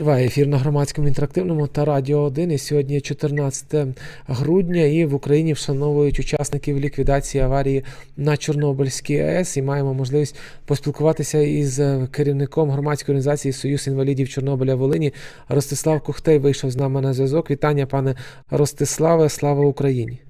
Триває ефір на громадському інтерактивному та радіо 1. І сьогодні 14 грудня, і в Україні вшановують учасників ліквідації аварії на Чорнобильській АЕС. І маємо можливість поспілкуватися із е, керівником громадської організації Союз інвалідів Чорнобиля Волині. Ростислав Кухтей вийшов з нами на зв'язок. Вітання, пане Ростиславе. Слава Україні!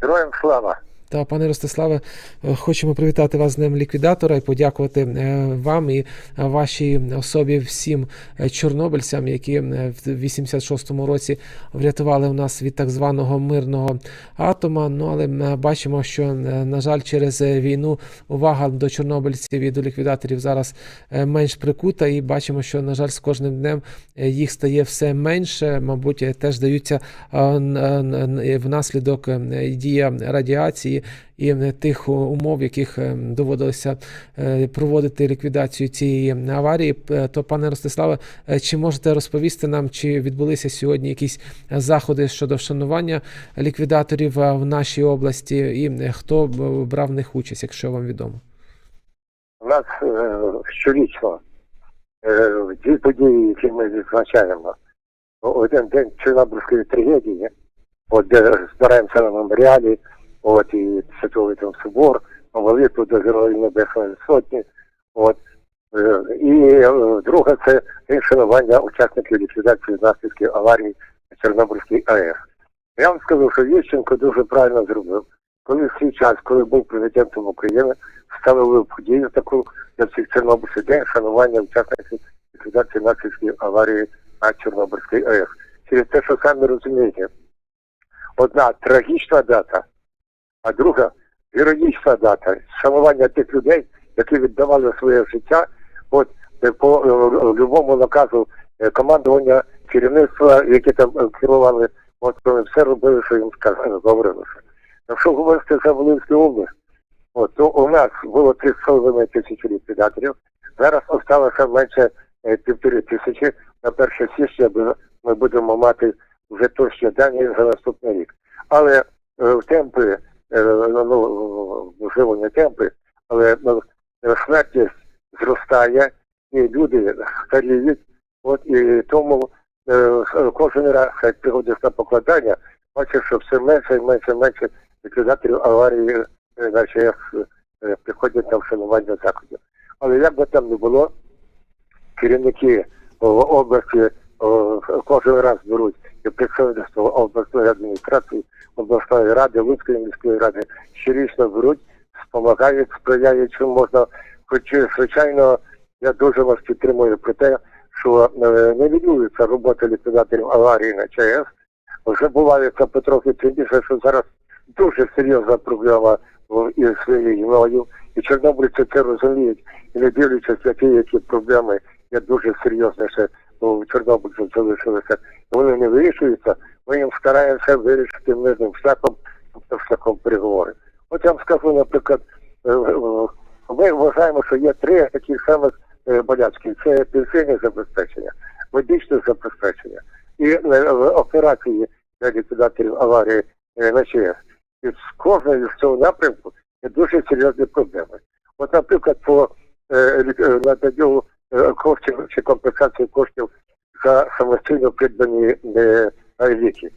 Героям слава! Та пане Ростиславе, е, хочемо привітати вас з Днем ліквідатора і подякувати е, вам і вашій особі всім е, чорнобильцям, які е, в 86-му році врятували в нас від так званого мирного атома. Ну але е, бачимо, що е, на жаль, через е, війну увага до чорнобильців і до ліквідаторів зараз е, менш прикута, і бачимо, що на жаль, з кожним днем е, їх стає все менше. Мабуть, е, теж даються е, внаслідок е, дія радіації і е, тих умов, яких е, доводилося е, проводити ліквідацію цієї аварії. То, пане Ростиславе, чи можете розповісти нам, чи відбулися сьогодні якісь заходи щодо вшанування ліквідаторів в нашій області, і хто брав в них участь, якщо вам відомо? У нас щорічно дві події, які ми відзначаємо. Один день Чорнобильської трагедії, от де збираємося на меморіалі, от і Святовий там собор, молитву до Героїв Небесної Сотні. От, е, і е, друге це день шанування учасників ліквідації наслідків аварії на Чорнобильській АЕС. Я вам скажу, що Ющенко дуже правильно зробив. Коли в свій час, коли був президентом України, ставили подію таку для всіх Чорнобильський день шанування учасників ліквідації наслідків аварії на Чорнобильській АЕС. Через те, що самі розумієте, одна трагічна дата, а друга героїчна дата шанування тих людей, які віддавали своє життя, от е, по е, любому наказу е, командування керівництва, які там керували, от все робили, що їм сказали, говорилося. Якщо говорити за Волинську область, от, то у нас було 3,5 тисячі ліквідаторів, зараз осталося менше півтори тисячі. На 1 січня ми- будемо мати вже точні дані за наступний рік. Але в темпи, ну, можливо, не темпи, але ну, е, смертність зростає, і люди старіють, от і тому е, кожен раз, як приходиш на покладання, бачиш, що все менше і менше і менше ліквідаторів аварії е, на ЧАЕС е, приходять на вшанування заходів. Але як би там не було, керівники о, області кожен раз беруть і представництво обласної адміністрації, обласної ради, Луцької міської ради щорічно беруть, допомагають, сприяють, чим можна. Хоч, звичайно, я дуже вас підтримую про те, що е, не відновлюється робота ліквідаторів аварії на ЧАЕС. Вже буває це потрохи більше, що зараз дуже серйозна проблема із війною. І чорнобильці це розуміють. І не дивлячись ті, які проблеми є дуже серйозніше у чорнобильців залишилися. Вони не вирішуються, ми їм стараємося вирішити мирним шляхом, тобто шляхом переговорів. От я вам скажу, наприклад, е, е, ми вважаємо, що є три такі самих е, болячки. Це пенсійне забезпечення, медичне забезпечення і операції для ліквідаторів аварії на ЧАЕС. І з кожної з цього напрямку є дуже серйозні проблеми. От, наприклад, по наданню коштів чи компенсації коштів за самостійно придбані е, ліки.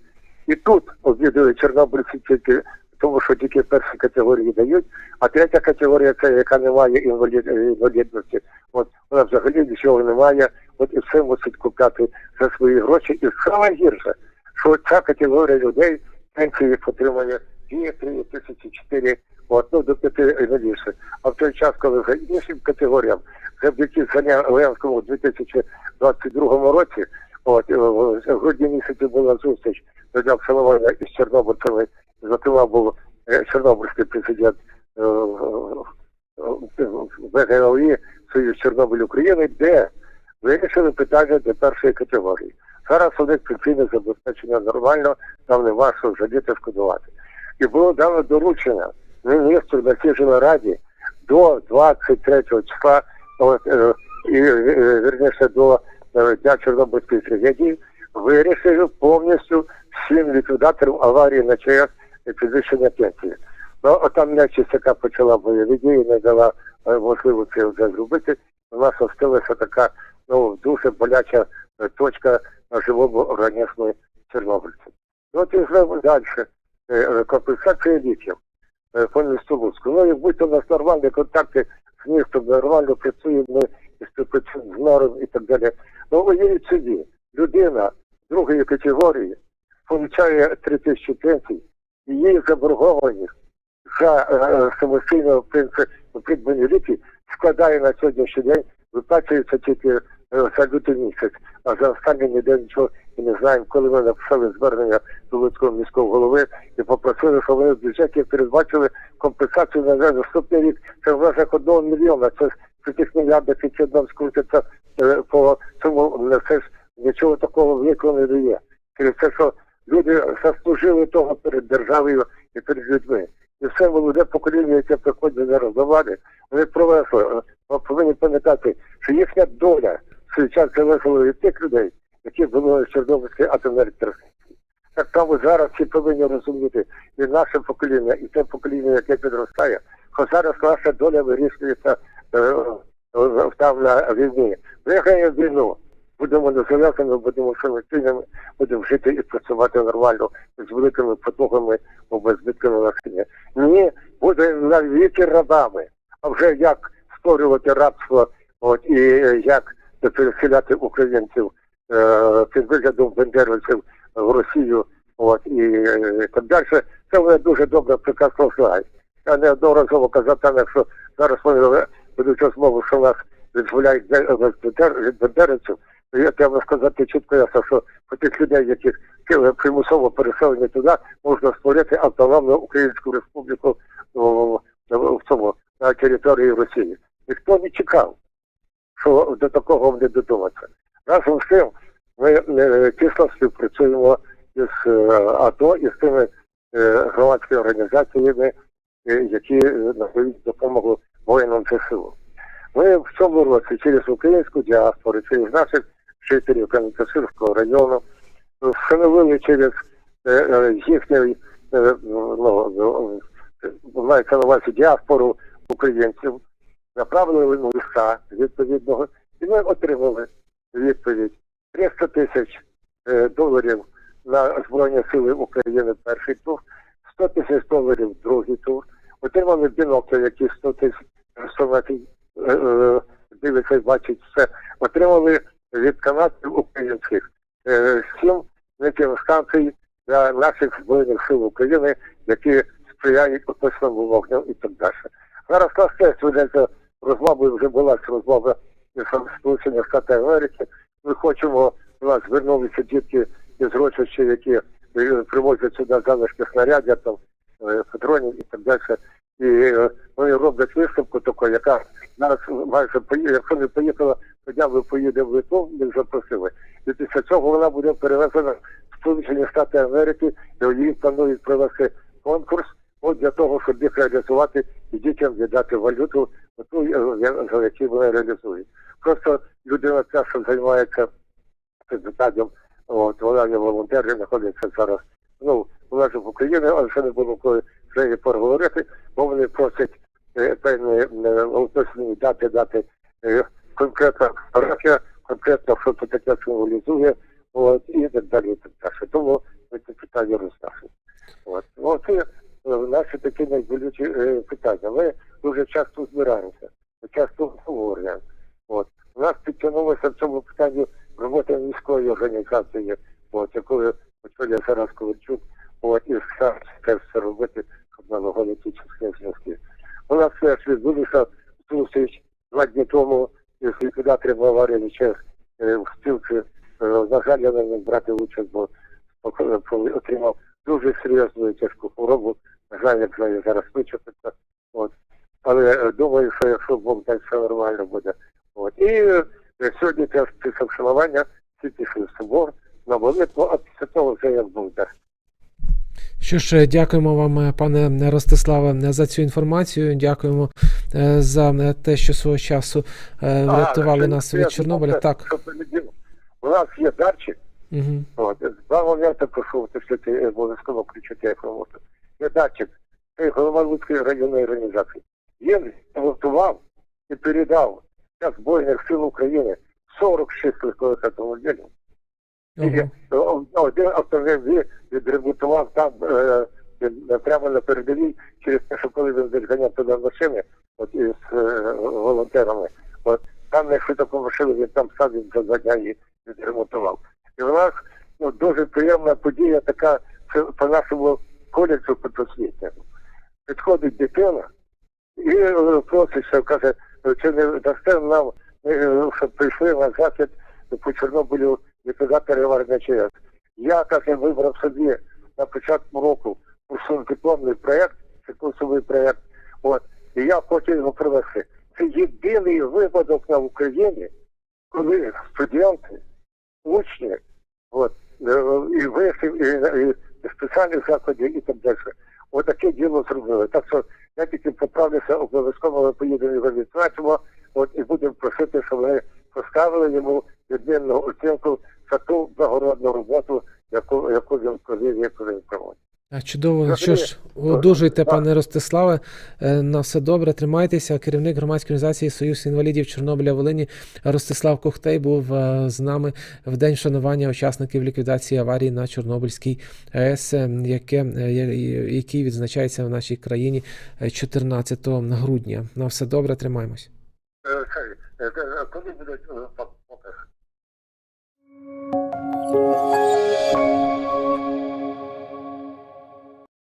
І тут обідують чорнобильці тільки тому, що тільки перші категорії дають, а третя категорія це яка не має інвалід, е, інвалідності. От вона взагалі нічого не має, от і все мусить купляти за свої гроші. І саме гірше, що ця категорія людей пенсії їх отримує 2, 3 тисячі 4, от, ну, до 5 і. А в той час, коли за іншим категоріям, завдяки Зеленському у 2022 році, от, е, в грудні місяці була зустріч до дня вшанування із Чорнобильцями, зокрема був е, Чорнобильський президент е, е, Союз Чорнобиль України, де вирішили питання для першої категорії. Зараз у них пенсійне забезпечення нормально, там нема що жаліти шкодувати. І було дано доручення цій же раді до 23 числа, от, е, і е, до е, Дня Чорнобильської трагедії, вирішили повністю всім ліквідаторам аварії на ЧАЕС підвищення пенсії. Ну, от там нечість, яка почала бойові дії, не дала можливості це вже зробити. У нас осталася така ну, дуже боляча точка на живому організмі чорнобильців. Ну, от і знову далі. Компенсація ліків е, по. Ну, як будь-то у нас нормальні контакти з містом, нормально працюємо, з мером і так далі. Ну, уявіть собі, людина другої категорії получає 3 тисячі пенсій, і її заборгованість за е, самостійно придбані ліки складає на сьогоднішній день, виплачується тільки е, за лютий місяць, а за останній ніде нічого і не знаємо, коли ми написали звернення до Луцького міського голови і попросили, щоб вони в бюджеті передбачили компенсацію на наступний рік. Це в межах одного мільйона. Це ж при тих мільярдах, нам скрутяться е, по цьому, не все ж нічого такого великого не дає. Через те, що люди заслужили того перед державою і перед людьми. І все молоде покоління, яке приходить зараз до влади, вони провесли, е, повинні пам'ятати, що їхня доля в свій час залежала від тих людей, які були в Чорнобильській. Так само зараз всі повинні розуміти і наше покоління, і те покоління, яке підростає, що зараз наша доля вирішується е, там на війні. Виграємо війну, будемо незалежними, будемо самостійними, будемо жити і працювати нормально з великими потугами або збитками населення. Ні, буде навіки рабами. А вже як створювати рабство, от і е, як переселяти українців під виглядом бендеровців в Росію, от і е, так далі. Це вони дуже добре прекрасно знають. Я неодноразово казав там, якщо зараз вони ведуть розмову, що нас відзволяють від бендеровців, то я треба сказати чітко ясно, що по тих людей, е, примусово переселені туди, можна створити автономну Українську республіку в цьому на території Росії. Ніхто не чекав, що до такого вони додуматься. Разом з тим, ми е, тісно співпрацюємо із е, АТО і з тими е, громадськими організаціями, які надають допомогу воїнам ЗСУ. Ми в цьому році через українську діаспору, через наших жителів Кам'янця-Сирського району встановили через їхній ну, мається на увазі діаспору українців, направили листа відповідного, і ми отримали відповідь 300 тисяч е, доларів на Збройні Сили України перший тур, 100 тисяч доларів другий тур. Отримали бінокль, який 100 тисяч 100 метрів е, е, дивиться і бачить все. Отримали від канадців українських сім метеостанцій для наших збройних сил України, які сприяють описному вогню і так далі. Зараз нас теж ведеться розмова, вже була розмова Сполучених Штатів Америки. Ми хочемо, у нас звернулися дітки із Рочища, які привозять сюди залишки снарядів, там, е, патронів і так далі. І е, вони роблять виставку таку, яка зараз майже якщо не поїхала, хоча б поїде в Литву, ми запросили. І після цього вона буде перевезена в Сполучені Штати Америки, і її планують провести конкурс от для того, щоб їх реалізувати і дітям віддати валюту, ту, е, за яку вони реалізують. Просто людина ця, що займається питанням, от, вона є волонтер, знаходиться зараз, ну, вона ж в Україні, але ще не було коли з нею поговорити, бо вони просять е, певні е, уточнені дати, дати е, конкретна фотографія, конкретно, що це таке символізує, от, і так далі, і так далі. Тому ми це питання розташимо. От. Ну, це е, наші такі найболючі е, питання. Ми дуже часто збираємося, часто обговорюємо. От. У нас підтягнулося в цьому питанні робота міської організації, от, якою очолює зараз Ковальчук, от, і зараз теж все робити, щоб налагодити чесні зв'язки. У нас теж відбулися зустріч два дні тому із ліквідатором аварії ЧЕС е, в спілці. Е, На жаль, я не брати участь, бо отримав дуже серйозну і тяжку хворобу. Не знаю, як з зараз вичепиться. От. Але е, думаю, що якщо Бог дасть, все нормально буде. От. І е, сьогодні теж після вшанування всі пішли в собор на молитву, а після того вже як буде. Що ж, дякуємо вам, е, пане Ростиславе, за цю інформацію. Дякуємо за те, що свого часу врятували нас від Чорнобиля. Так. У нас є датчик, Угу. От, два моменти прошу уточнити, е, обов'язково включити інформацію. Є датчик, це голова Луцької районної організації. Він готував і передав для Збройних сил України 46 легкових автомобілів. І один автомобіль відремонтував там е, прямо на передовій, через те, що коли він відганяв туди машини, от із е, волонтерами, от там знайшли таку машину, він там сам він за два дня її відремонтував. І в нас ну, дуже приємна подія така, це по нашому коледжу потослітному. Підходить дитина і е, просить, каже, чи не дасте нам, е, щоб прийшли на захід по Чорнобилю ліквідатори аварії ЧАЕС. Я, каже, вибрав собі на початку року курсово-дипломний проєкт, це курсовий проєкт, от, і я хочу його провести. Це єдиний випадок на Україні, коли студенти, учні, от, і вишів, і, і спеціальних заходів і так далі. Отаке діло зробили. Так що я тільки поправлюся, обов'язково ми поїдемо його відплачимо, от і будемо просити, щоб ми поставили йому відмінну оцінку за ту благородну роботу, яку, яку він провів, яку він проводить. Чудово, що ж, одужуйте, пане Ростиславе. Е, На все добре, тримайтеся. Керівник громадської організації Союз інвалідів Чорнобиля Волині Ростислав Кохтей був е, з нами в день вшанування учасників ліквідації аварії на Чорнобильській АЕС, е, яке, який відзначається в нашій країні е, 14 грудня. На все добре, тримаємось. Коли будуть?